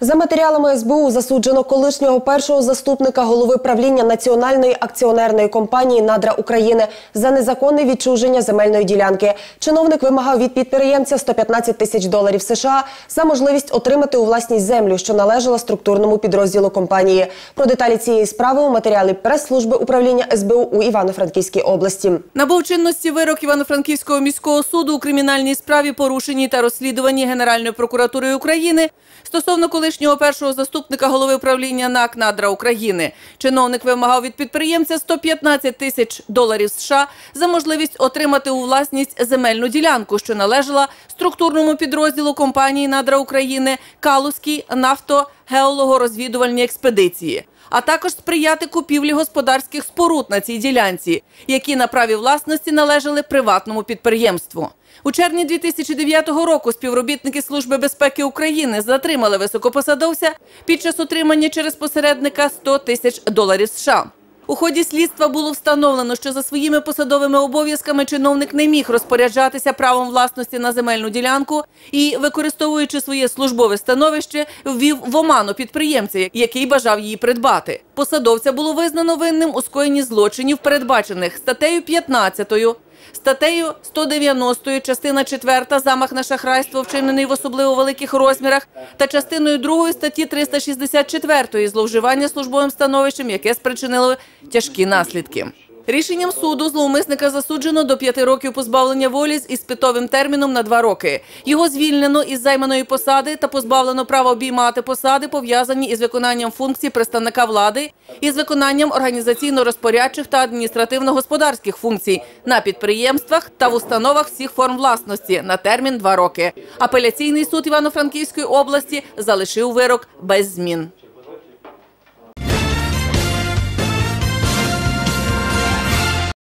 За матеріалами СБУ засуджено колишнього першого заступника голови правління Національної акціонерної компанії Надра України за незаконне відчуження земельної ділянки. Чиновник вимагав від підприємця 115 тисяч доларів США за можливість отримати у власність землю, що належала структурному підрозділу компанії. Про деталі цієї справи у матеріалі прес-служби управління СБУ у Івано-Франківській області. Набув чинності вирок Івано-Франківського міського суду у кримінальній справі порушеній та розслідуванні Генеральною прокуратурою України стосовно колишнього першого заступника голови управління НАК «Надра України. Чиновник вимагав від підприємця 115 тисяч доларів США за можливість отримати у власність земельну ділянку, що належала структурному підрозділу компанії «Надра України» Калузькій нафтогеологорозвідувальній експедиції а також сприяти купівлі господарських споруд на цій ділянці, які на праві власності належали приватному підприємству. У червні 2009 року співробітники Служби безпеки України затримали високопосадовця під час отримання через посередника 100 тисяч доларів США. У ході слідства було встановлено, що за своїми посадовими обов'язками чиновник не міг розпоряджатися правом власності на земельну ділянку і, використовуючи своє службове становище, ввів в оману підприємця, який бажав її придбати. Посадовця було визнано винним у скоєнні злочинів, передбачених статтею 15 Статтею 190 частина 4 замах на шахрайство, вчинений в особливо великих розмірах, та частиною 2 статті 364 зловживання службовим становищем, яке спричинило тяжкі наслідки. Рішенням суду зловмисника засуджено до п'яти років позбавлення волі з іспитовим терміном на два роки. Його звільнено із займаної посади та позбавлено права обіймати посади, пов'язані із виконанням функцій представника влади і з виконанням організаційно-розпорядчих та адміністративно-господарських функцій на підприємствах та в установах всіх форм власності на термін два роки. Апеляційний суд Івано-Франківської області залишив вирок без змін.